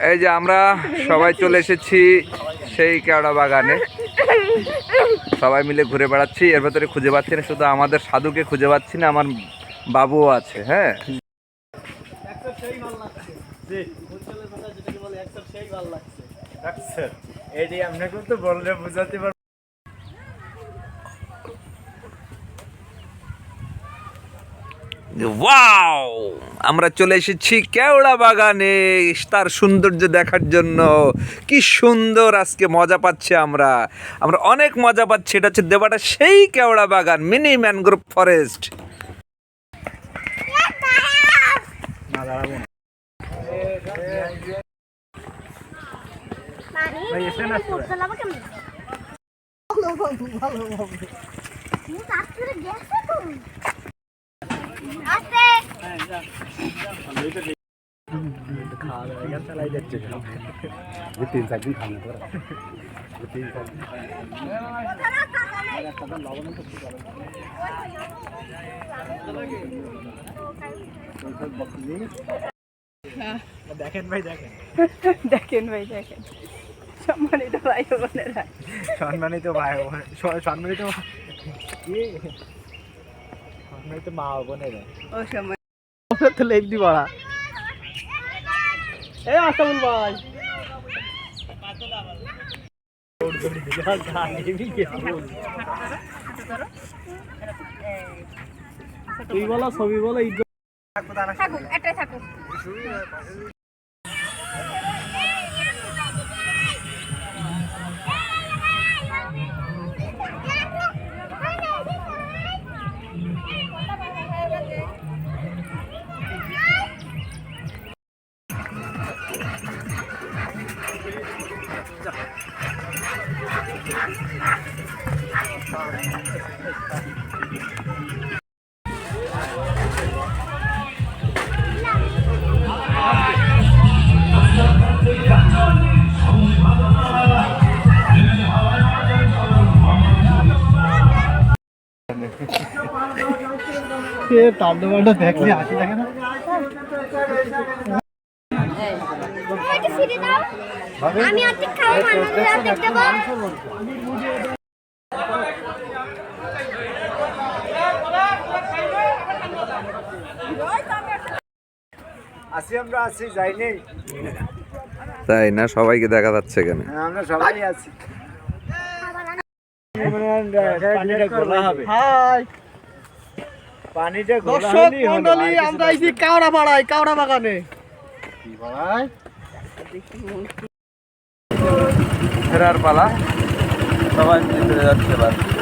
এই যে আমরা সবাই চলে এসেছি সেই কেওড়া বাগানে। সবাই মিলে ঘুরে বেড়াচ্ছি, এর ভেতরে খুঁজে পাচ্ছি না, শুধু আমাদের সাধুকে খুঁজে পাচ্ছি না, আমার বাবুও আছে হ্যাঁ। এটি আপনাকে তো বললে বোঝাতে ওয়াও আমরা চলে এসেছি কেওড়া বাগানে তার সৌন্দর্য দেখার জন্য। কি সুন্দর আজকে মজা পাচ্ছে আমরা। আমরা অনেক মজা পাচ্ছি। এটা হচ্ছে দেবাটা সেই কেওড়া বাগান, মিনি ম্যানগ্রোভ ফরেস্ট। ভালো ভালো। তিন চার দিন খাওয়া করে তিন চার দিন দেখেন ভাই দেখেন। দেখেন ভাই দেখেন সম্মানিত ভাই বোনেরা সম্মানিত ভাই সম্মানিত সম্মানিত মা বোনেরা। ও সম্মান তো লেপ দি বড়া। এই আসামুল ভাই। তুই বলো ছবি বলো দেখলে হাসি লাগে না। দাও। আমি অর্ধেক খাব মানুষদের অর্ধেক দেবো আসি আমরা আসি যাই নেই। তাই না? সবাইকে দেখা যাচ্ছে এখানে আমরা সবাই আছি। পানিটা হবে। দর্শক মন্ডলী আমরা। আইছি কাওড়া পাড়ায় কাওড়া বাগানে কি? ফেরার পালা। সবাই ফিরে যাচ্ছে এবার।